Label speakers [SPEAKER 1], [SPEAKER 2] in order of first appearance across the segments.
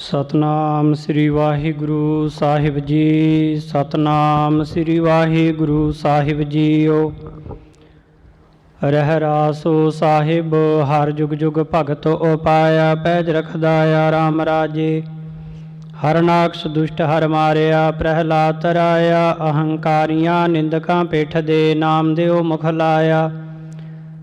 [SPEAKER 1] ਸਤਨਾਮ ਸ੍ਰੀ ਵਾਹਿਗੁਰੂ ਸਾਹਿਬ ਜੀ, ਸਤਨਾਮ ਸ੍ਰੀ ਵਾਹਿਗੁਰੂ ਸਾਹਿਬ ਜੀਓ। ਰਹਿ ਰਾਸੋ ਸਾਹਿਬ, ਹਰ ਜੁਗ ਜੁਗ ਭਗਤ ਉਪਾਇਆ, ਪੈਜ ਰਖਦਾ ਆ ਰਾਮ ਰਾਜੇ। ਹਰਨਾਕਸ਼ ਦੁਸ਼ਟ ਹਰ ਮਾਰਿਆ, ਪ੍ਰਹਿਲਾਦ ਤਰਾਇਆ, ਅਹੰਕਾਰੀਆਂ ਨਿੰਦਕਾਂ ਪੇਠ ਦੇ ਨਾਮ ਦਿਓ ਮੁਖ ਲਾਇਆ।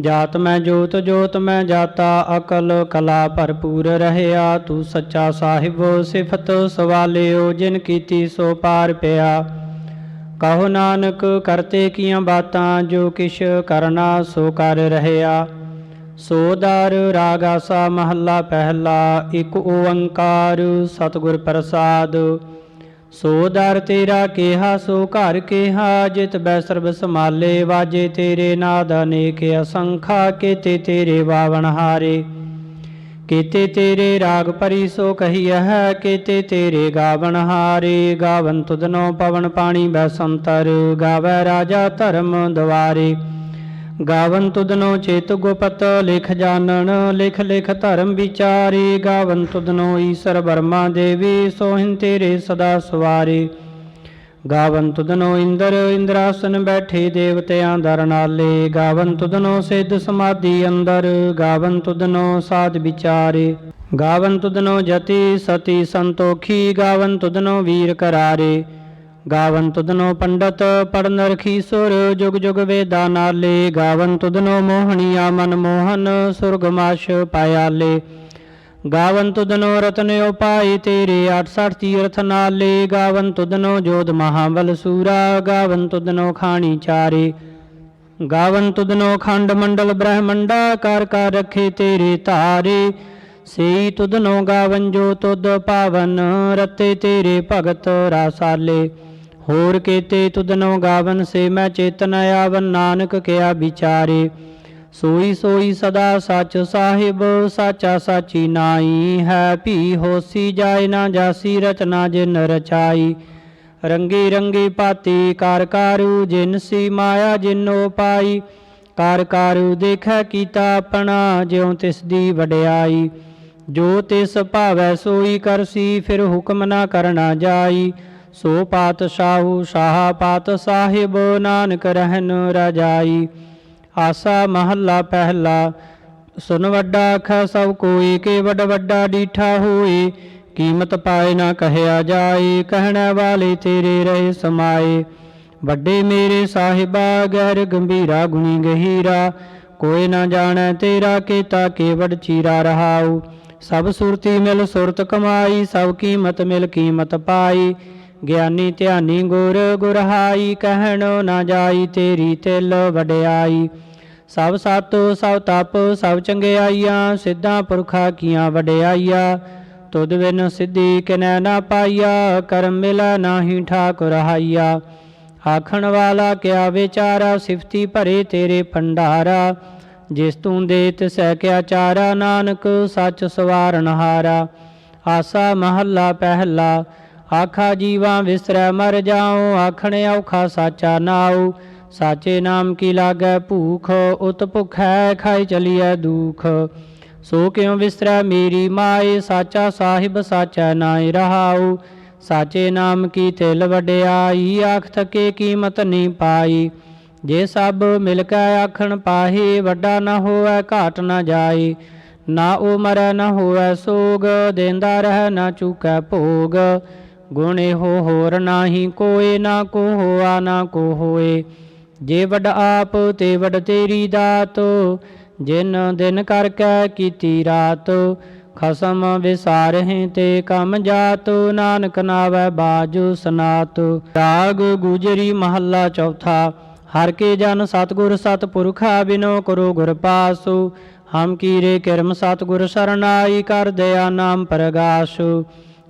[SPEAKER 1] ਜਾਤ ਮੈਂ ਜੋਤ ਜੋਤ ਮੈਂ ਜਾਤਾ, ਅਕਲ ਕਲਾ ਭਰਪੂਰ ਰਹਿਆ। ਤੂੰ ਸੱਚਾ ਸਾਹਿਬ, ਸਿਫਤ ਸਵਾਲਿਓ, ਜਿਨ ਕੀਤੀ ਸੋ ਪਾਰ ਪਿਆ। ਕਹੋ ਨਾਨਕ, ਕਰਤੇ ਕੀਆਂ ਬਾਤਾਂ, ਜੋ ਕਿਛ ਕਰਨਾ ਸੋ ਕਰ ਰਹਿਆ। ਸੋ ਦਰ, ਰਾਗ ਆਸਾ, ਮਹੱਲਾ ਪਹਿਲਾ, ਇੱਕ ਓੰਕਾਰ, ਸਤਿਗੁਰ ਪ੍ਰਸਾਦ। ਸੋ ਦਰ ਤੇਰਾ ਕਿਹਾ, ਸੋ ਘਰ ਕਿਹਾ, ਜਿਤ ਬੈ ਸਰਬ ਸਮਾਲੇ ਵਾਜੇ ਤੇਰੇ ਨਾਦ ਅਨੇਕ ਅਸੰਖਾ, ਕੀਤੇ ਤੇਰੇ ਬਾਵਨ ਹਾਰੇ। ਕੀਤੇ ਤੇਰੇ ਰਾਗ ਪਰੀ ਸੋ ਕਹੀਐ ਹੈ, ਕੀਤੇ ਤੇਰੇ ਗਾਵਨ ਹਾਰੇ। ਗਾਵਨ ਤੁਧਨੋ ਪਵਨ ਪਾਣੀ ਬੈਸੰਤਰ ਗਾਵੈ ਰਾਜਾ ਧਰਮ ਦੁਆਰੇ। ਗਾਵਨ ਤੁਧਨੋ ਚੇਤ ਗੁਪਤ, ਲਿਖ ਜਾਣਨ ਲਿਖ ਲਿਖ ਧਰਮ ਵਿਚਾਰੀ। ਗਾਵਨ ਤੁਧਨੋ ਈਸ਼ਰ ਬਰਮਾ ਦੇਵੀ ਸੋਹਿਨ ਤੇਰੇ ਸਦਾ ਸਵਾਰੇ। ਗਾਵਨ ਤੁਧਨੋ ਇੰਦਰ, ਇੰਦਰਾਸਨ ਬੈਠੇ ਦੇਵਤਿਆਂ ਦਰ ਨਾਲੇ ਗਾਵਨ ਤੁਧਨੋ ਸਿੱਧ ਸਮਾਧੀ ਅੰਦਰ। ਗਾਵਨ ਤੁਧਨੋ ਸਾਧ ਵਿਚਾਰੇ। ਗਾਵਨ ਤੁਧਨੋ ਜਤੀ, ਸਤੀ ਸੰਤੋਖੀ। ਗਾਵਨ ਤੁਧਨੋ ਵੀਰ ਕਰਾਰੇ। ਗਾਵਨ ਤੁਧਨੋ ਪੰਡਤ ਪੜਨ ਰਖੀ ਸੁਰ, ਜੁਗ ਜੁਗ ਵੇਦਾ ਨਾਲੇ। ਗਾਵਨ ਤੁਧਨੋ ਮੋਹਣੀਆ ਮਨ ਮੋਹਨ ਸੁਰਗਮਾਸ਼ ਪਾਇਆਲੇ। ਗਾਵਨ ਤੁਧਨੋ ਰਤਨ ਉਪਾਈ ਤੇਰੇ 68 ਤੀਰਥ ਨਾਲੇ। ਗਾਵਨ ਤੁਧਨੋ ਜੋਧ ਮਹਾਬਲ ਸੂਰਾ, ਗਾਵਨ ਤੁਧਨੋ ਖਾਣੀ ਚਾਰੇ। ਗਾਵਨ ਤੁਧਨੋ ਖੰਡ ਮੰਡਲ ਬ੍ਰਹਮੰਡਾ, ਕਰ ਕਰ ਰਖੇ ਤੇਰੇ ਧਾਰੇ। ਸੇਈ ਤੁਧਨੋ ਗਾਵਨ ਜੋ ਤੁਧ ਪਾਵਨ, ਰਤੇ ਤੇਰੇ ਭਗਤ ਰਾਸਾਲੇ। ਹੋਰ ਕੀਤੇ ਤੁਧਨੋ ਗਾਵਨ ਸੇ ਮੈਂ ਚੇਤਨ ਆਵਨ, ਨਾਨਕ ਕਿਆ ਵਿਚਾਰੇ। ਸੋਈ ਸੋਈ ਸਦਾ ਸੱਚ ਸਾਹਿਬ, ਸਾਚਾ ਸਾਚੀ ਨਾਈ ਹੈ। ਭੀ ਹੋਸੀ ਜਾਏ ਨਾ ਜਾਸੀ, ਰਚਨਾ ਜਿਨ ਰਚਾਈ। ਰੰਗੀ ਰੰਗੀ ਪਾਤੀ, ਕਾਰ ਕਾਰੂ ਜਿਨ ਸੀ ਮਾਇਆ ਜਿਨੋ ਪਾਈ। ਕਾਰ ਕਾਰੂ ਦੇਖੈ ਕੀਤਾ ਆਪਣਾ, ਜਿਉ ਤਿਸ ਦੀ ਵਡਿਆਈ। ਜੋ ਤਿਸ ਭਾਵੈ ਸੋਈ ਕਰਸੀ, ਫਿਰ ਹੁਕਮ ਨਾ ਕਰਨਾ ਜਾਈ। ਸੋ ਪਾਤਸ਼ਾਹੂ ਸ਼ਾਹ ਪਾਤ ਸਾਹਿਬ, ਨਾਨਕ ਰਹਿਨ ਰਜਾਈ। ਆਸਾ ਮਹੱਲਾ ਪਹਿਲਾ, ਸੁਨ ਵੱਡਾ ਆਖਾ ਸਭ ਕੋਈ ਕੇ ਵੱਡ ਵੱਡਾ ਡੀਠਾ ਹੋਏ ਕੀਮਤ ਪਾਏ ਨਾ ਕਹਿਆ ਜਾਏ, ਕਹਿਣ ਵਾਲੇ ਤੇਰੇ ਰਹੇ ਸਮਾਏ। ਵੱਡੇ ਮੇਰੇ ਸਾਹਿਬਾ, ਗਹਿਰ ਗੰਭੀਰਾ ਗੁਣੀ ਗਹੀਰਾ। ਕੋਈ ਨਾ ਜਾਣੈ ਤੇਰਾ ਕੀਤਾ ਕੇਵੜ ਚੀਰਾ ਰਹਾਉ। ਸਭ ਸੁਰਤੀ ਮਿਲ ਸੁਰਤ ਕਮਾਈ, ਸਭ ਕੀਮਤ ਮਿਲ ਕੀਮਤ ਪਾਈ। ਗਿਆਨੀ ਧਿਆਨੀ ਗੁਰ ਗੁਰਹਾਈ, ਕਹਿਣ ਨਾ ਜਾਈ ਤੇਰੀ ਤਿਲ ਵਡਿਆਈ। ਸਭ ਸਤ, ਸਭ ਤਪ, ਸਭ ਚੰਗਿਆਈਆਂ, ਸਿੱਧਾਂ ਪੁਰਖਾ ਕੀਆਂ ਵਡਿਆਈਆਂ। ਤੁਧ ਬਿਨ ਸਿੱਧੀ ਕਿਨੈ ਨਾ ਪਾਈਆ, ਕਰਮ ਮਿਲਾ ਨਾਹੀ ਠਾਕੁਰ ਹਾਈਆ। ਆਖਣ ਵਾਲਾ ਕਿਆ ਵਿਚਾਰਾ, ਸਿਫਤੀ ਭਰੇ ਤੇਰੇ ਭੰਡਾਰਾ। ਜਿਸ ਤੂੰ ਦੇ ਤਿਸੈ ਕਿਆ ਚਾਰਾ, ਨਾਨਕ ਸੱਚ ਸਵਾਰਨ ਹਾਰਾ। ਆਸਾ ਮਹੱਲਾ ਪਹਿਲਾ ਆਖਾ ਜੀਵਾਂ ਵਿਸਰੈ ਮਰ ਜਾਉ, ਆਖਣ ਔਖਾ ਸਾਚਾ ਨਾਉ। ਸਾਚੇ ਨਾਮ ਕੀ ਲਾਗੈ ਭੂਖ, ਉਤ ਭੁਖੈ ਖਾਈ ਚਲੀਐ ਦੂਖ। ਸੋ ਕਿਉ ਵਿਸਰੈ ਮੇਰੀ ਮਾਏ, ਸਾਚਾ ਸਾਹਿਬ ਸਾਚਾ ਨਾਇ ਰਹਾਉ। ਸਾਚੇ ਨਾਮ ਕੀ ਤਿਲ ਵਡਿਆਈ ਆਖ ਥਕੇ ਕੀਮਤ ਨਹੀਂ ਪਾਈ। ਜੇ ਸਭ ਮਿਲ ਕੇ ਆਖਣ ਪਾਹੇ, ਵੱਡਾ ਨਾ ਹੋਵੇ ਘਾਟ ਨਾ ਜਾਏ ਨਾ ਉਹ ਮਰੈ ਨਾ ਹੋਵੇ ਸੋਗ, ਦੇਂਦਾ ਰਹਿ ਨਾ ਚੁਕੈ ਭੋਗ। ਗੁਣੇ ਹੋ ਹੋਰ ਨਾਹੀ ਕੋਏ ਨਾ ਕੋ ਹੋਆ ਨਾ ਕੋ ਹੋਏ। ਜੇ ਵੱਡ ਆਪ ਤੇ ਵੱਡ ਤੇਰੀ ਦਾਤ, ਜਿਨ ਦਿਨ ਕਰ ਕੈ ਕੀਤੀ ਰਾਤ, ਖਸਮ ਵਿਸਾਰਹਿ ਤੇ ਕਮ ਜਾਤ, ਨਾਨਕ ਨਾਵੈ ਬਾਜੂ ਸਨਾਤ। ਰਾਗ ਗੁਜਰੀ ਮਹੱਲਾ ਚੌਥਾ, ਹਰ ਕੇ ਜਨ ਸਤਗੁਰ ਸਤਪੁਰਖਾ ਬਿਨੋ ਕਰੋ ਗੁਰ ਪਾਸੁ। ਹਮ ਕੀਰੇ ਕਿਰਮ ਸਤਗੁਰ ਸਰਨਾਈ ਕਰ ਦਇਆ ਨਾਮ ਪ੍ਰਗਾਸ਼।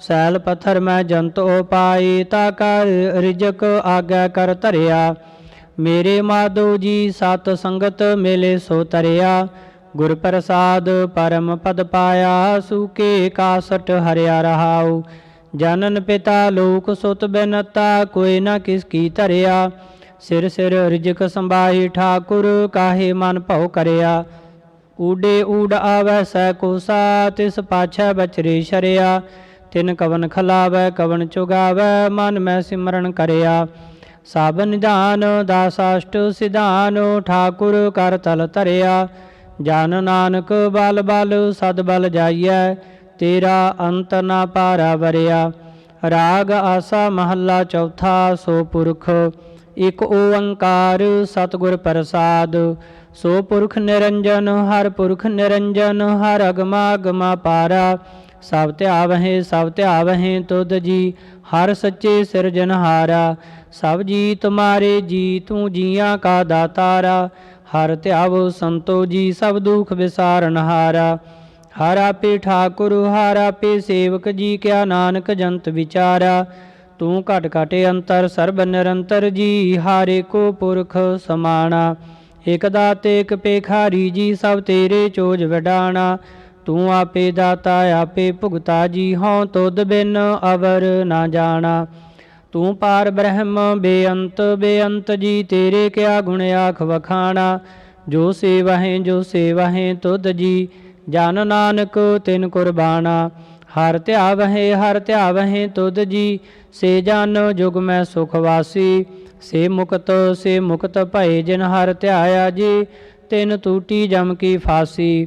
[SPEAKER 1] ਸੈਲ ਪੱਥਰ ਮੈਂ ਜੰਤ ਉਪਾਏ ਤਾ ਕਰ ਰਿਜਕ ਆਗੈ ਕਰ ਧਰਿਆ। ਮੇਰੇ ਮਾਧੋ ਜੀ ਸਤ ਸੰਗਤ ਮੇਲੇ ਸੋ ਤਰਿਆ। ਗੁਰ ਪ੍ਰਸਾਦ ਪਰਮ ਪਦ ਪਾਇਆ, ਸੂਕੇ ਕਾਸਟ ਹਰਿਆ ਰਹਾਉ। ਜਨਨ ਪਿਤਾ ਲੋਕ ਸੁਤ ਬਿਨਤਾ, ਕੋਈ ਨਾ ਕਿਸ ਕੀ ਧਰਿਆ। ਸਿਰ ਸਿਰ ਰਿਜਕ ਸੰਭਾਈ ਠਾਕੁਰ, ਕਾਹੇ ਮਨ ਭਉ ਕਰਿਆ। ਊਡੇ ਊਡ ਆਵੈ ਸੈ ਕੋਸਾ ਤਿਸ ਪਾਛੈ ਬਚਰੇ ਸ਼ਰਿਆ। ਤਿਨ ਕਵਨ ਖਲਾਵੈ, ਕਵਨ ਚੁਗਾਵੈ, ਮਨ ਮੈਂ ਸਿਮਰਨ ਕਰਿਆ। ਸਭ ਨਿਧਾਨ ਦਾਸਾਸ਼ਟ ਸਿਧਾਨ, ਠਾਕੁਰ ਕਰ ਤਲ ਧਰਿਆ। ਜਨ ਨਾਨਕ ਬਲ ਬਲ, ਸਦ ਬਲ ਜਾਈਐ, ਤੇਰਾ ਅੰਤ ਨਾ ਪਾਰਾ ਵਰਿਆ। ਰਾਗ ਆਸਾ ਮਹੱਲਾ ਚੌਥਾ, ਸੋ ਪੁਰਖ, ਇਕ ਓੰਕਾਰ ਸਤਿਗੁਰ ਪ੍ਰਸਾਦ। ਸੋ ਪੁਰਖ ਨਿਰੰਜਨ, ਹਰ ਪੁਰਖ ਨਿਰੰਜਨ, ਹਰ ਅਗਮਾ ਅਗਮਾ ਪਾਰਾ। ਸਭ ਧਿਆਵਹਿ ਸਭ ਧਿਆਵਹਿ ਤੁਧ ਜੀ, ਹਰ ਸੱਚੇ ਸਿਰਜਨਹਾਰਾ ਸਭ ਜੀ ਤੁਮਾਰੇ ਜੀ ਤੂੰ ਜੀਆਂ ਕਾ ਦਾਤਾਰਾ। ਹਰ ਧਿਆਵੋ ਸੰਤੋ ਜੀ, ਸਭ ਦੁਖ ਵਿਸਾਰਨਹਾਰਾ ਹਰ ਆਪੇ ਠਾਕੁਰ, ਹਰ ਆਪੇ ਸੇਵਕ ਜੀ, ਕਿਆ ਨਾਨਕ ਜੰਤ ਵਿਚਾਰਾ। ਤੂੰ ਘਟ ਘਟ ਅੰਤਰ, ਸਰਬ ਨਿਰੰਤਰ ਜੀ, ਹਾਰੇ ਕੋ ਪੁਰਖ ਸਮਾਣਾ। ਇਕ ਦਾਤੇ ਇਕ ਪੇਖਾਰੀ ਜੀ, ਸਭ ਤੇਰੇ ਚੋਜ ਵਡਾਣਾ। ਤੂੰ ਆਪੇ ਦਾਤਾ ਆਪੇ ਭੁਗਤਾ, ਜੀ ਹਉ ਤੁਧ ਬਿਨ ਅਵਰ ਨਾ ਜਾਣਾ। ਤੂੰ ਪਾਰ ਬ੍ਰਹਮ, ਬੇਅੰਤ ਬੇਅੰਤ ਜੀ, ਤੇਰੇ ਕਿਆ ਗੁਣ ਆਖ ਵਖਾਣਾ। ਜੋ ਸੇਵਹਿ ਜੋ ਸੇਵਹਿ ਤੁਧ ਜੀ, ਜਨ ਨਾਨਕ ਤਿਨ ਕੁਰਬਾਨਾ ਹਰ ਧਿਆਵਹਿ ਹਰ ਧਿਆਵਹਿ ਤੁਧ ਜੀ, ਸੇ ਜਨ ਜੁਗ ਮੈਂ ਸੁਖ ਵਾਸੀ। ਸੇ ਮੁਕਤ ਸੇ ਮੁਕਤ ਭਏ ਜਿਨ ਹਰ ਧਿਆਇਆ ਜੀ, ਤਿਨ ਟੂਟੀ ਜਮ ਕੀ ਫਾਸੀ।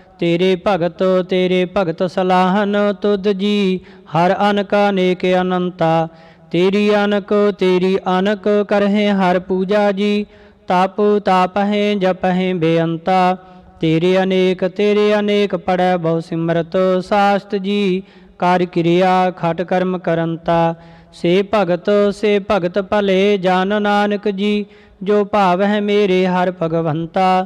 [SPEAKER 1] ਤੇਰੇ ਭਗਤ ਤੇਰੇ ਭਗਤ ਸਲਾਹਨ ਤੁਧ ਜੀ, ਹਰ ਅਨਕ ਅਨੇਕ ਅਨੰਤਾ। ਤੇਰੀ ਅਨਕ ਤੇਰੀ ਅਨਕ ਕਰਹਿ ਹਰ ਪੂਜਾ ਜੀ, ਤਪ ਤਾਪਹਿ ਜਪਹਿ ਬੇਅੰਤਾ। ਤੇਰੇ ਅਨੇਕ ਤੇਰੇ ਅਨੇਕ ਪੜੈ ਬਹੁ ਸਿਮਰਤ ਸਾਸਤ ਜੀ, ਕਰ ਕਿਰਿਆ ਖਟ ਕਰਮ ਕਰੰਤਾ। ਸੇ ਭਗਤ ਸੇ ਭਗਤ ਭਲੇ ਜਾਨ ਨਾਨਕ ਜੀ, ਜੋ ਭਾਵ ਹੈ ਮੇਰੇ ਹਰ ਭਗਵੰਤਾ।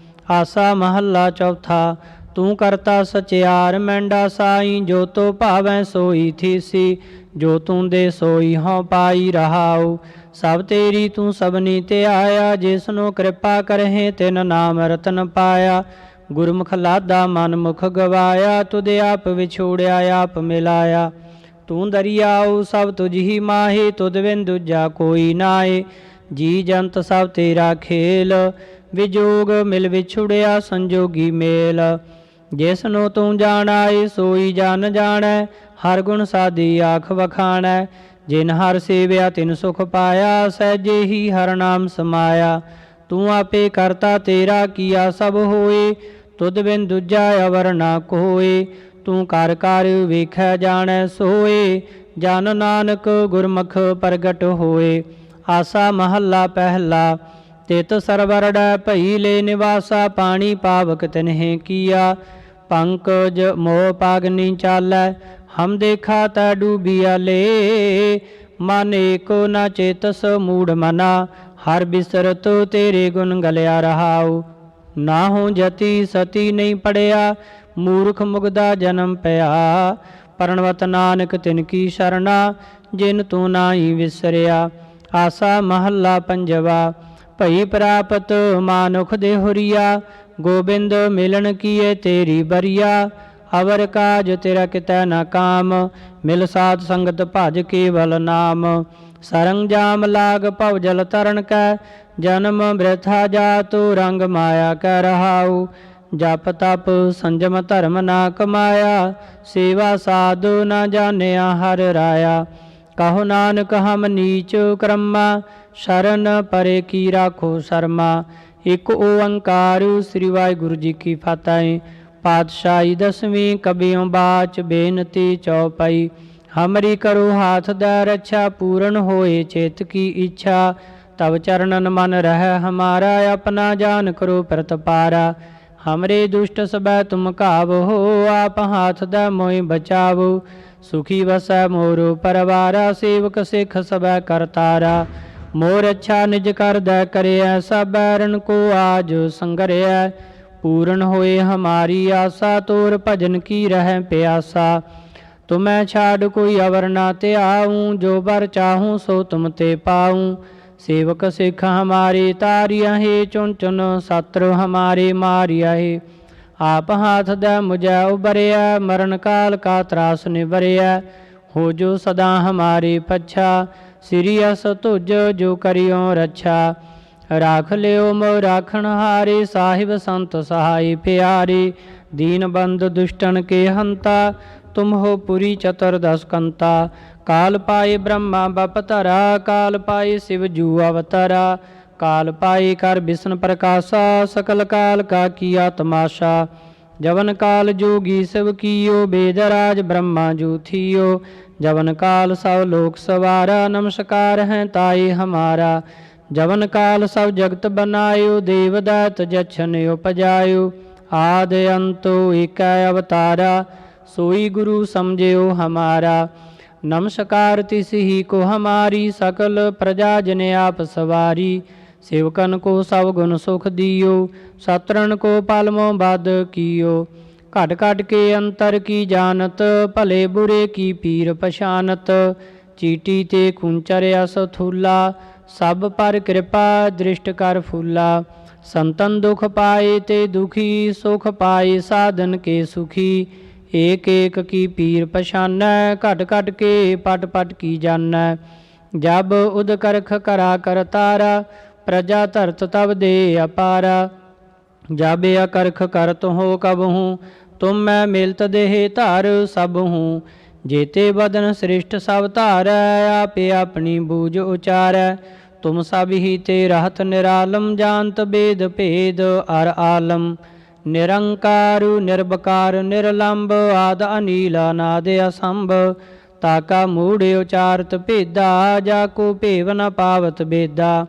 [SPEAKER 1] ਆਸਾ ਮਹੱਲਾ ਚੌਥਾ, ਤੂੰ ਕਰਤਾ ਸਚਿਆਰ ਮੈਂਡਾ ਸਾਈ, ਜੋ ਤੋ ਭਾਵੈ ਸੋਈ ਥੀਸੀ, ਜੋ ਤੂੰ ਦੇ ਸੋਈ ਹਉ ਪਾਈ ਰਹਾਉ। ਸਭ ਤੇਰੀ ਤੂੰ ਸਭਨੀ ਤੇ ਆਇਆ ਜਿਸਨੂੰ ਕਿਰਪਾ ਕਰਹਿ, ਤਿਨ ਨਾਮ ਰਤਨ ਪਾਇਆ। ਗੁਰਮੁਖ ਲਾਦਾ ਮਨ ਮੁਖ ਗਵਾਇਆ, ਤੁਧ ਆਪ ਵਿਛੋੜਿਆ, ਆਪ ਮਿਲਾਇਆ। ਤੂੰ ਦਰਿਆਉ, ਸਭ ਤੁਝ ਹੀ ਮਾਹੇ, ਤੁਧ ਬਿਨ ਦੂਜਾ ਕੋਈ ਨਾਏ। ਜੀ ਜੰਤ ਸਭ ਤੇਰਾ ਖੇਲ ਵਿਜੋਗ ਮਿਲ ਵਿਛੁੜਿਆ ਸੰਜੋਗੀ ਮੇਲ। ਜਿਸ ਨੂੰ ਤੂੰ ਜਾਣਾਏ ਸੋਈ ਜਨ ਜਾਣੈ, ਹਰ ਗੁਣ ਸਾਦੀ ਆਖ ਵਖਾਣੈ। ਜਿਨ ਹਰ ਸੇਵਿਆ, ਤਿਨ ਸੁਖ ਪਾਇਆ, ਸਹਿਜੇ ਹੀ ਹਰ ਨਾਮ ਸਮਾਇਆ। ਤੂੰ ਆਪੇ ਕਰਤਾ ਤੇਰਾ, ਕੀਆ ਸਭ ਹੋਏ। ਤੁਧ ਬਿਨ ਦੂਜਾ ਅਵਰ ਨਾ ਕੋਏ। ਤੂੰ ਕਰ ਕਰ ਵੇਖੈ, ਜਾਣੈ, ਸੋਏ। ਜਨ ਨਾਨਕ ਗੁਰਮੁਖ ਪ੍ਰਗਟ ਹੋਏ। ਆਸਾ ਮਹੱਲਾ ਪਹਿਲਾ ਤਿਤ ਸਰਵਰੜ ਭਈ ਲੈ ਨਿਵਾਸਾ, ਪਾਣੀ ਪਾਵਕ ਤਿਨਹਿ ਕੀਆ। ਪੰਕਜ ਮੋਹ ਪਾਗਨੀ ਚਾਲੈ, ਹਮ ਦੇਖਾ ਤਾ ਡੂਬਿਆ ਲੇ। ਮਨ ਏਕੋ ਨਾ ਚੇਤਸ ਮੂੜ ਮਨਾ, ਹਰ ਬਿਸਰਤ ਤੇਰੇ ਗੁਣ ਗਲਿਆ ਰਹਾਉ। ਨਾ ਹੋ ਜਤੀ ਸਤੀ ਨਹੀਂ ਪੜਿਆ, ਮੂਰਖ ਮੁਗਦਾ ਜਨਮ ਪਿਆ। ਪਰਣਵਤ ਨਾਨਕ ਤਿਨ ਕੀ ਸ਼ਰਣਾ ਜਿਨ ਤੂੰ ਨਾਹੀ ਵਿਸਰਿਆ। ਆਸਾ ਮਹੱਲਾ ਪੰਜਵਾ ਭਈ ਪ੍ਰਾਪਤ ਮਾਨੁਖ ਦੇ ਹੁਰੀਆ, ਗੋਬਿੰਦ ਮਿਲਣ ਕੀਏ ਤੇਰੀ ਬਰੀਆ। ਅਵਰ ਕਾਜ ਤੇਰਾ ਕਿਤੈ ਨਾ ਕਾਮ, ਮਿਲ ਸਾਧ ਸੰਗਤ ਭਜ ਕੇਵਲ ਨਾਮ। ਸਰੰਜਾਮ ਲਾਗ ਭਵ ਜਲ ਤਰਨ ਕੈ, ਜਨਮ ਬ੍ਰਿਥਾ ਜਾਤੁ ਰੰਗ ਮਾਇਆ ਕੈ ਰਹਾਉ। ਜਪ ਤਪ ਸੰਜਮ ਧਰਮ ਨਾ ਕਮਾਇਆ, ਸੇਵਾ ਸਾਧੂ ਨਾ ਜਾਣਿਆ ਹਰ ਰਾਇਆ। ਕਹੋ ਨਾਨਕ ਹਮ ਨੀਚ ਕਰਮਾ, ਸ਼ਰਨ ਪਰੇ ਕੀ ਰਾਖੋ ਸ਼ਰਮਾ। ਇਕ ਓੰਕਾਰ ਸ੍ਰੀ ਵਾਹਿਗੁਰੂ ਜੀ ਕੀ ਫਤਿਹ। ਪਾਤਸ਼ਾਹੀ ਦਸਵੀਂ ਕਬੀਓਂ ਬਾਚ ਬੇਨਤੀ ਚਉਪਈ ਹਮਰੀ ਕਰੋ ਹਾਥ ਦਾ ਰੱਛਾ, ਪੂਰਨ ਹੋਏ ਚੇਤ ਕੀ ਇੱਛਾ। ਤਵ ਚਰਨਨ ਮਨ ਰਹਿ ਹਮਾਰਾ, ਆਪਣਾ ਜਾਨ ਕਰੋ ਪ੍ਰਤਪਾਰਾ। ਹਮਰੇ ਦੁਸ਼ਟ ਸਬੈ ਤੁਮ ਕਾਵੋ ਆਪ ਹਾਥ ਦਾ ਮੋਇ ਬਚਾਵੋ ਸੁਖੀ ਵਸੈ ਮੋਰੋ ਪਰਵਾਰਾ ਸੇਵਕ ਸਿਖ ਸਬੈ ਕਰਤਾਰਾ ਮੋਰ ਅੱਛਾ ਨਿਜ ਕਰਦਾ ਕਰਿਆ ਸਭ ਬੈਰਨ ਕੋ ਆਜ ਸੰਗਰਿਆ ਪੂਰਨ ਹੋਏ ਹਮਾਰੀ ਆਸਾ ਤੋਰ ਭਜਨ ਕੀ ਰਹਿ ਪਿਆਸਾ ਤੁਮੈ ਛਾੜ ਕੋਈ ਅਵਰ ਨਾ ਧਿਆਉ ਜੋ ਬਰ ਚਾਹੂੰ ਸੋ ਤੁਮ ਤੇ ਪਾਉ ਸੇਵਕ ਸਿੱਖ ਹਮਾਰੇ ਤਾਰਿਆ ਹੈ ਚੁਨ ਚੁਨ ਸਤਰ ਹਮਾਰੇ ਮਾਰਿਆ ਹੈ। ਆਪ ਹਾਥ ਦਾ ਮੁਝੈ ਉਬਰਿਆ ਮਰਨ ਕਾਲ ਕਾ ਤਰਾਸ ਨਿਵਰਿਆ। ਹੋ ਜੋ ਸਦਾ ਹਮਾਰੇ ਪੱਛਾ, ਸ੍ਰੀ ਅਸ ਤੁਜ ਜੋ ਕਰਿਓ ਰੱਛਾ। ਰਾਖ ਲਿਓ ਮੋ ਰਾਖਣ ਹਾਰੇ, ਸਾਹਿਬ ਸੰਤ ਸਹਾਈ ਪਿਆਰੇ। ਦੀਨ ਬੰਦ ਦੁਸ਼ਟਨ ਕੇ ਹੰਤਾ ਤੁਮ ਹੋ ਪੁਰੀ ਚਤੁਰਦਸ ਕੰਤਾ ਕਾਲ ਪਾਏ ਬ੍ਰਹਮਾ ਬਪ ਧਰਾ ਕਾਲ ਪਾਏ ਸਿਵ ਜੂ ਅਵਤਰਾ, ਕਾਲ ਪਾਏ ਕਰ ਬਿਸ਼ਨ ਪ੍ਰਕਾਸ਼ਾ, ਸਕਲ ਕਾਲ ਕਾ ਕੀਆ ਤਮਾਸ਼ਾ ਜਵਨ ਕਾਲ ਜੋਗੀ ਸਭ ਕੀਓ, ਬੇਦ ਰਾਜ ਬ੍ਰਹਮਾ ਜੂ ਥੀਓ, ਜਵਨ ਕਾਲ ਸਭ ਲੋਕ ਸਵਾਰਾ, ਨਮਸਕਾਰ ਹੈ ਤਾਈ ਹਮਾਰਾ, ਜਵਨ ਕਾਲ ਸਭ ਜਗਤ ਬਨਾਇਓ, ਦੇਵ ਦਾਤ ਜਛਨ ਉਪਜਾਇਓ, ਆਦ ਅੰਤੋ ਏਕੈ ਅਵਤਾਰਾ ਸੋਈ ਗੁਰੂ ਸਮਝਿਓ ਹਮਾਰਾ। ਨਮਸਕਾਰ ਤਿਸ ਹੀ ਕੋ ਹਮਾਰੀ, ਸਕਲ ਪ੍ਰਜਾ ਜਨ ਆਪ ਸਵਾਰੀ। ਸੇਵਕਨ ਕੋ ਸਭ ਗੁਣ ਸੁਖ ਦਿਓ ਸਤਰਨ ਕੋ ਪਲਮੋ ਬਦ ਕੀਓ। ਘਟ ਘਟ ਕੇ ਅੰਤਰ ਕੀ ਜਾਣਤ, ਭਲੇ ਬੁਰੇ ਕੀ ਪੀਰ ਪਛਾਨਤ। ਚੀਟੀ ਤੇ ਕੁੰਚਰ ਅਸ ਥੂਲਾ, ਸਭ ਪਰ ਕਿਰਪਾ ਦ੍ਰਿਸ਼ਟ ਕਰ ਫੂਲਾ। ਸੰਤਨ ਦੁਖ ਪਾਏ ਤੇ ਦੁਖੀ, ਸੁਖ ਪਾਏ ਸਾਧਨ ਕੇ ਸੁਖੀ। ਏਕ ਏਕ ਕੀ ਪੀਰ ਪਛਾਨੈ, ਘਟ ਘਟ ਕੇ ਪਟ ਪਟ ਕੀ ਜਾਣੈ। ਜਬ ਉਦ ਕਰਖ ਕਰਾ ਕਰ ਤਾਰਾ, ਪ੍ਰਜਾ ਧਰਤ ਤਬ ਦੇ ਅਪਾਰਾ। ਜਬ ਅਕਰਖ ਕਰਤ ਹੋ ਕਬ ਹੂੰ, ਤੁਮ ਮੈਂ ਮਿਲਤ ਦੇਹ ਧਾਰ ਸਭ ਹੂੰ। ਜੇਤੇ ਬਦਨ ਸ੍ਰਿਸ਼ਟ ਸਭ ਧਾਰੈ, ਆਪੇ ਆਪਣੀ ਬੂਝ ਉਚਾਰੈ। ਤੁਮ ਸਭ ਹੀ ਤੇ ਰਹਤ ਨਿਰਾਲਮ, ਜਾਣਤ ਬੇਦ ਭੇਦ ਅਰ ਆਲਮ। ਨਿਰੰਕਾਰੂ ਨਿਰਬਕਾਰ ਨਿਰਲੰਭ ਆਦ ਅਨੀਲ, ਅਨਾਦ ਅਸੰਭ। ਤਾਕਾ ਮੂੜ ਉਚਾਰਤ ਭੇਦਾ, ਜਾ ਕੋ ਭੇਵ ਨ ਪਾਵਤ ਬੇਦਾ।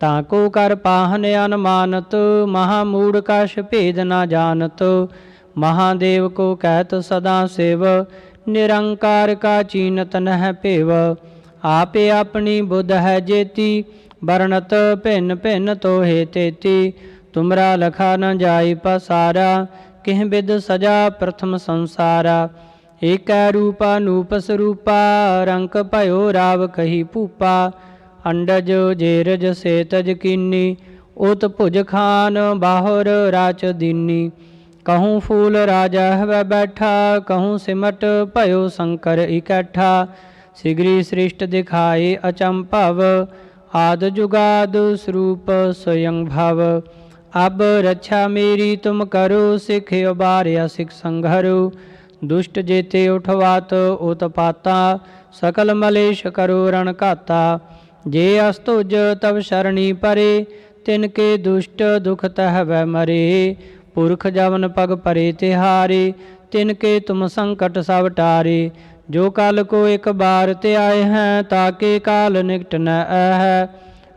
[SPEAKER 1] ਤਾਂ ਕੋ ਕਰ ਪਾਹਨ ਅਨਮਾਨਤ, ਮਹਾ ਮੂੜ ਕਛ ਭੇਦ ਨ ਜਾਣਤ। ਮਹਾਦੇਵ ਕੋ ਕਹਿਤ ਸਦਾ ਸੇਵ, ਨਿਰੰਕਾਰ ਕਾ ਚੀਨਤ ਨਹਿ ਭੇਵ। ਆਪੇ ਆਪਣੀ ਬੁੱਧ ਹੈ ਜੇਤੀ, ਵਰਣਤ ਭਿੰਨ ਭਿੰਨ ਤੋਹੇ ਤੇਤੀ। ਤੁਮਰਾ ਲਖਾ ਨ ਜਾਈ ਪਸਾਰਾ, ਕਿਹ ਬਿਦ ਸਜਾ ਪ੍ਰਥਮ ਸੰਸਾਰਾ। ਏਕੈ ਰੂਪਾ ਅਨੂਪ ਸਰੂਪਾ ਰੰਕ ਭਇਓ ਰਾਵ ਕਹੀ ਭੂਪਾ। ਅੰਡਜ ਜੇਰਜ ਸੇਤਜ ਕੀਨੀ, ਉਤ ਭੁਜ ਖਾਨ ਬਾਹਰ ਰਾਚ ਦੀਨੀ। ਕਹੂੰ ਫੂਲ ਰਾਜਾ ਹਵੈ ਬੈਠਾ, ਕਹੂੰ ਸਿਮਟ ਭਇਓ ਸ਼ੰਕਰ ਇਕੱਠਾ। ਸਿਗਰੀ ਸ੍ਰਿਸ਼ਟ ਦਿਖਾਏ ਅਚੰਭਵ, ਆਦ ਜੁਗਾਦ ਸਰੂਪ ਸਯੰ ਭਵ। ਅਬ ਰੱਛਾ ਮੇਰੀ, ਤੁਮ ਕਰੋ ਸਿਖ ਉਬਾਰਿਆ ਸਿਖ ਸੰਘਰੁ। ਦੁਸ਼ਟ ਜੇਤੇ ਉਠਵਾਤ ਉਤਪਾਤਾ ਸਕਲ ਮਲੇਸ਼ ਕਰੋ ਰਣ ਘਾਤਾ। ਜੇ ਅਸਤੁਜ ਤਵ ਸ਼ਰਣੀ ਪਰੇ। ਤਿਨ ਕੇ ਦੁਸ਼ਟ ਦੁਖ ਤਹਵੈ ਮਰੇ। ਪੁਰਖ ਜਵਨ ਪਗ ਪਰੇ ਤਿਹਾਰੇ। ਤਿਨ ਕੇ ਤੁਮ ਸੰਕਟ ਸਭ ਟਾਰੇ। ਜੋ ਕਲ ਕੋ ਇੱਕ ਬਾਰ ਤੇ ਆਏ ਹੈ ਤਾਕੇ ਕਾਲ ਨਿਕਟ ਨ ਹੈ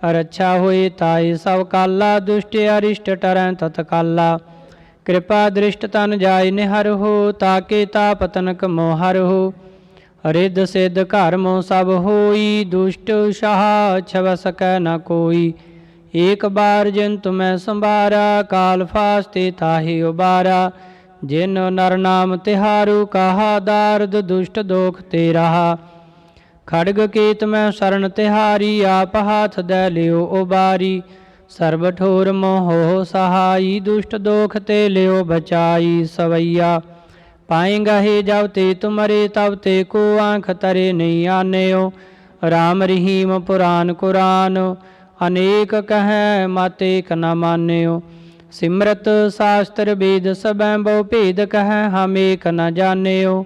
[SPEAKER 1] ਅਰਛਾ ਹੋਏ ਤਾਏ ਸਭ ਕਾਲਾ, ਦੁਸ਼ਟ ਅਰਿਸ਼ਟ ਟਰੈ ਤਤਕਾਲਾ ਕਿਰਪਾ ਦ੍ਰਿਸ਼ਟ ਤਨ ਜਾਇ ਨਿਹਰ ਹੋ, ਤਾਕੇ ਤਾ ਪਤਨਕ ਮੋਹਰ ਹੋ। ਰਿੱਧ ਸਿੱਧ ਘਰ ਮੋ ਸਭ ਹੋਈ, ਦੁਸ਼ਟ ਸ਼ਾਹ ਛਵ ਸਕੈ ਨ ਕੋਈ। ਏਕ ਬਾਰ ਜਿਨ ਤੁਮੈ ਸੰਭਾਰਾ, ਕਾਲ ਫਾਸਤੇ ਤਾਹੀ ਉਬਾਰਾ। ਜਿਨ ਨਰ ਨਾਮ ਤਿਹਾਰੂ, ਕਹਾ ਦਾਰਦ ਦੁਸ਼ਟ ਦੋਖ ਤੇ ਰਹਾ ਖੜਗ ਕੀਤ ਮੈਂ ਸ਼ਰਨ ਤਿਹਾਰੀ, ਆਪ ਹਾਥ ਦੇ ਲਿਓ ਉਬਾਰੀ। ਸਰਬ ਠੋਰ ਮੋਹ ਸਹਾਈ, ਦੁਸ਼ਟ ਦੋਖ ਤੇ ਲਿਓ ਬਚਾਈ ਸਵਈਆ। ਪਾਏਗਾ ਹੈ ਜਬ ਤੇ ਤੁਮਰੇ, ਤਬ ਤੇ ਕੋ ਆਂਖ ਤਰੇ ਨਹੀਂ ਆਨਿਓ। ਰਾਮ ਰਹੀਮ ਪੁਰਾਨ ਕੁਰਾਨ, ਅਨੇਕ ਕਹੈ ਮਾਤੇ ਕ ਨ ਮਾਨਿਓ। ਸਿਮਰਤ ਸਾਸਤਰ ਵੇਦ ਸਬੈ ਬਹੁ ਭੇਦ ਕਹੈ ਹਮ ਏਕ ਨ ਜਾਣਿਓ।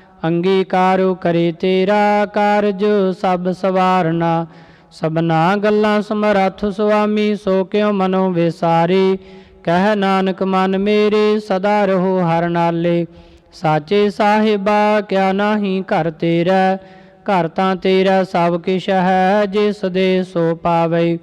[SPEAKER 1] ਅੰਗੀਕਾਰੋ ਕਰੇ ਤੇਰਾ ਕਾਰਜ, ਸਭ ਸਵਾਰਨਾ। ਸਭਨਾ ਗੱਲਾਂ ਸਮਰੱਥ ਸੁਆਮੀ, ਸੋ ਕਿਉ ਮਨੋ ਵਿਸਾਰੇ। ਕਹਿ ਨਾਨਕ ਮਨ ਮੇਰੇ, ਸਦਾ ਰਹੋ ਹਰ ਨਾਲੇ। ਸਾਚੇ ਸਾਹਿਬਾ, ਕਿਆ ਨਾਹੀ ਘਰ ਤੇਰਾ। ਘਰ ਤਾਂ ਤੇਰਾ ਸਭ ਕਿਛ ਹੈ, ਜਿਸ ਦੇ ਸੋ ਪਾਵੇ।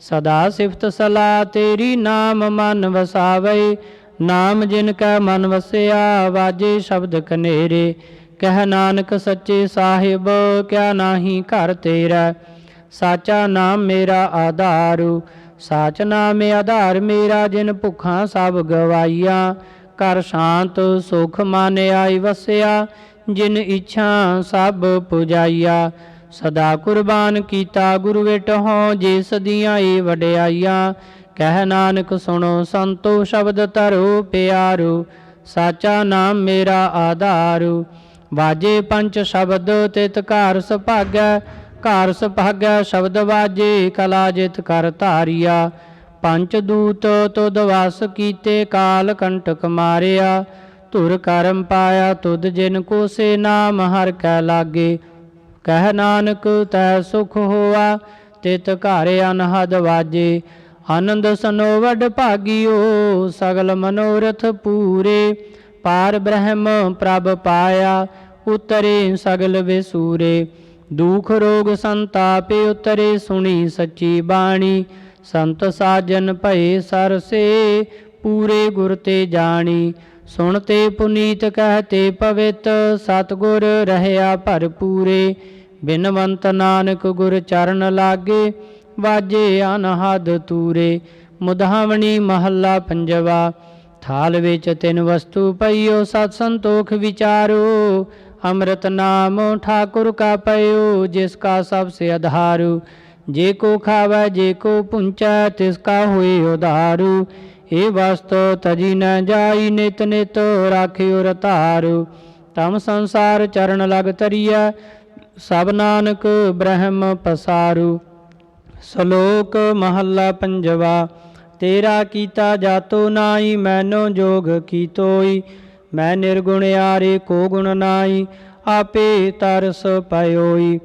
[SPEAKER 1] ਸਦਾ ਸਿਫਤ ਸਲਾ, ਤੇਰੀ ਨਾਮ ਮਨ ਵਸਾਵੇ। ਨਾਮ ਜਿਨ ਕੈ ਮਨ ਵਸਿਆ, ਵਾਜੇ ਸ਼ਬਦ ਕਨੇਰੇ। ਕਹਿ ਨਾਨਕ ਸੱਚੇ ਸਾਹਿਬ, ਕਿਆ ਨਾਹੀ ਘਰ ਤੇਰਾ? ਸਾਚਾ ਨਾਮ ਮੇਰਾ ਆਧਾਰੂ, ਸਾਚ ਨਾਮ ਆਧਾਰ ਮੇਰਾ, ਜਿਨ ਭੁੱਖਾਂ ਸਭ ਗਵਾਈਆਂ। ਕਰ ਸ਼ਾਂਤ, ਸੁਖ ਮਨ ਆਈ ਵਸਿਆ, ਜਿਨ ਇੱਛਾ ਸਭ ਪੁਜਾਈਆ। ਸਦਾ ਕੁਰਬਾਨ ਕੀਤਾ ਗੁਰੂ ਵਿਟਹੁ ਜਿਸ ਦੀਆਂ ਏ ਵਡਿਆਈਆਂ। ਕਹਿ ਨਾਨਕ ਸੁਣੋ ਸੰਤੋ, ਸ਼ਬਦ ਧਰੋ ਪਿਆਰੂ। ਸਾਚਾ ਨਾਮ ਮੇਰਾ ਆਧਾਰੂ ਵਾਜੇ ਪੰਜ ਸ਼ਬਦ ਤਿਤ ਘਰ ਸੁਭਾਗੈ ਘਰ ਸੁਭਾਗੈ ਸ਼ਬਦ ਵਾਜੇ, ਕਲਾ ਜਿਤ ਕਰ ਧਾਰਿਆ। ਪੰਜ ਦੂਤ ਤੁਧ ਵਸ ਕੀਤੇ ਕਾਲ ਕੰਟਕ ਮਾਰਿਆ। ਧੁਰ ਕਰਮ ਪਾਇਆ ਤੁਧ ਜਿਨ ਕੋ ਸੇ ਨਾਮ ਹਰ ਕੈ ਲਾਗੇ। ਕਹਿ ਨਾਨਕ ਤੈ ਸੁਖ ਹੋਆ, ਤਿਤ ਘਰ ਅਨਹਦ ਵਾਜੇ। ਆਨੰਦ ਸਨੋ ਵਡ ਭਾਗਿਓ, ਸਗਲ ਮਨੋਰਥ ਪੂਰੇ। ਪਾਰ ਬ੍ਰਹਮ ਪ੍ਰਭ ਪਾਇਆ, ਉਤਰੇ ਸਗਲ ਵਿਸੂਰੇ। ਦੁਖ ਰੋਗ ਸੰਤਾਪੇ ਉਤਰੇ, ਸੁਣੀ ਸੱਚੀ ਬਾਣੀ। ਸੰਤ ਸਾਜਨ ਭਏ ਸਰਸੇ, ਪੂਰੇ ਗੁਰ ਤੇ ਜਾਣੀ। ਸੁਣਤੇ ਪੁਨੀਤ ਕਹਤੇ ਪਵਿੱਤ, ਸਤਗੁਰ ਰਹਿਆ ਭਰਪੂਰੇ। ਬਿਨਵੰਤ ਨਾਨਕ ਗੁਰ ਚਰਨ ਲਾਗੇ, ਵਾਜੇ ਅਨਹਦ ਤੂਰੇ। ਮੁਧਾਵਣੀ ਮਹੱਲਾ ਪੰਜਵਾ ਥਾਲ ਵਿੱਚ ਤਿੰਨ ਵਸਤੂ ਪਈਓ, ਸਤ ਸੰਤੋਖ ਵਿਚਾਰੋ। ਅੰਮ੍ਰਿਤ ਨਾਮ ਠਾਕੁਰ ਕਾ ਪਇਓ, ਜਿਸ ਕਾ ਸਭ ਸੇ ਆਧਾਰੂ ਜੇ ਕੋ ਖਾਵੈ, ਜੇ ਕੋ ਪੁੰਚੈ, ਤਿਸ ਕਾ ਹੋਏ ਉਧਾਰੂ। ਇਹ ਵਸਤੋ ਤਜੀ ਨ ਜਾਈ, ਨਿਤ ਨਿਤ ਰਾਖਿਓ ਰਤਾਰੂ। ਤਮ ਸੰਸਾਰ ਚਰਨ ਲਗ ਤਰੀਐ, ਸਭ ਨਾਨਕ ਬ੍ਰਹਮ ਪਸਾਰੂ। ਸ਼ਲੋਕ ਮਹੱਲਾ ਪੰਜਵਾ। ਤੇਰਾ ਕੀਤਾ ਜਾਤੋ ਨਾਈ ਮੈਨੋ ਜੋਗ ਕੀਤੋਈ। ਮੈਂ ਨਿਰਗੁਣ ਆਰੇ ਕੋ ਗੁਣ ਨਾਈ ਆਪੇ ਤਰਸ ਪਇਓਈ।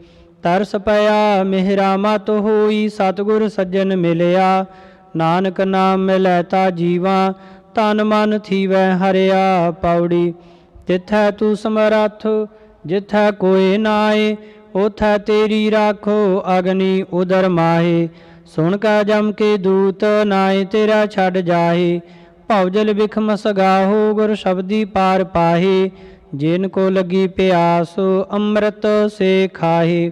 [SPEAKER 1] ਤਰਸ ਪਿਆ, ਮਿਹਰਾ ਮਤ ਹੋਈ, ਸਤਿਗੁਰ ਸੱਜਣ ਮਿਲਿਆ। ਨਾਨਕ ਨਾਮ ਮਿਲੈ ਤਾ ਜੀਵਾ, ਤਨ ਮਨ ਥੀਵੈ ਹਰਿਆ ਪੌੜੀ। ਤਿਥੈ ਤੂੰ ਸਮਰੱਥ, ਜਿਥੈ ਕੋਏ ਨਾਏ ਉਥੈ ਤੇਰੀ ਰਾਖੋ ਅਗਨੀ ਉਦਰ ਮਾਹੇ। ਸੁਣ ਕਾ ਜਮ ਕੇ ਦੂਤ ਨਾਏ ਤੇਰਾ ਛੱਡ ਜਾਹੇ। ਭਵਜਲ ਬਿਖਮ ਸਗਾਹੋ, ਗੁਰ ਸ਼ਬਦੀ ਪਾਰ ਪਾਹੇ। ਜਿਨ ਕੋ ਲੱਗੀ ਪਿਆਸ, ਅੰਮ੍ਰਿਤ ਸੇ ਖਾਹੇ।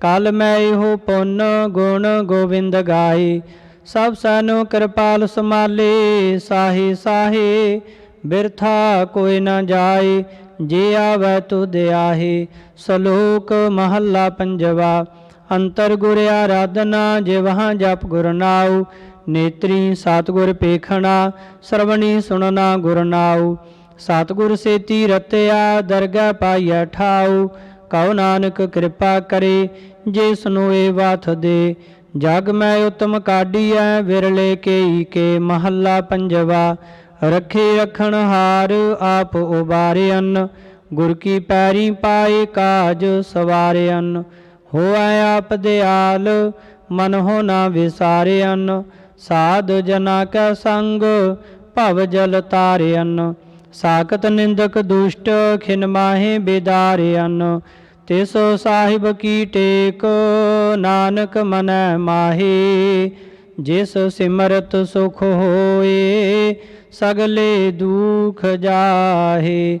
[SPEAKER 1] ਕਲ ਮੈਂ ਇਹੋ ਪੁੰਨ, ਗੁਣ ਗੋਬਿੰਦ ਗਾਏ ਸਭ ਸਾਨੂੰ ਕਿਰਪਾਲ ਸਮਾਲੇ ਸਾਹੇ ਸਾਹੇ। ਬਿਰਥਾ ਕੋਈ ਨਾ ਜਾਏ ਜੇ ਆਵੈ ਤੁਧ ਆਹੇ ਸਲੋਕ ਮਹੱਲਾ ਪੰਜਵਾ। ਅੰਤਰ ਗੁਰ ਆਰਾਧਨਾ ਜਿਵਹਾਂ ਜਪ ਗੁਰ ਨਾਉ, ਨੇਤਰੀ ਸਤਿਗੁਰ ਪੇਖਣਾ, ਸਰਵਣੀ ਸੁਣਨਾ ਗੁਰ ਨਾਉ। ਸਤਿਗੁਰ ਸੇਤੀ ਰਤਿਆ ਦਰਗਾ ਪਾਈਐ ਠਾਉ। ਕਉ ਨਾਨਕ ਕਿਰਪਾ ਕਰੇ, ਜੇ ਸੁਨੋਏ ਵਾਥ ਦੇ। ਜਗ ਮੈਂ ਉਤਮ ਕਾਢੀਐ, ਵਿਰਲੇ ਕੇਈ ਕੇ ਮਹੱਲਾ ਪੰਜਵਾ। ਰਖੇ ਰਖਣ ਹਾਰ, ਆਪ ਉਬਾਰਿਅਨ। ਗੁਰ ਕੀ ਪੈਰੀ ਪਾਏ ਕਾਜ ਸਵਾਰਿਅਨ। ਹੋਇ ਆਪ ਦਿਆਲ ਮਨ ਹੋ ਨਾ ਵਿਸਾਰਿਅਨ ਸਾਧ ਜਨਾ ਕੈ ਸੰਗ, ਭਵ ਜਲ ਤਾਰਿਅਨ ਸਾਖਤ ਨਿੰਦਕ ਦੁਸ਼ਟ, ਖਿਨ ਮਾਹੇ ਬਿਦਾਰਿਅਨ ਤਿਸ ਸਾਹਿਬ ਕੀ ਟੇਕ, ਨਾਨਕ ਮਨੈ ਮਾਹੀ। ਜਿਸ ਸਿਮਰਤ ਸੁਖ ਹੋਏ, ਸਗਲੇ ਦੁਖ ਜਾਹੇ।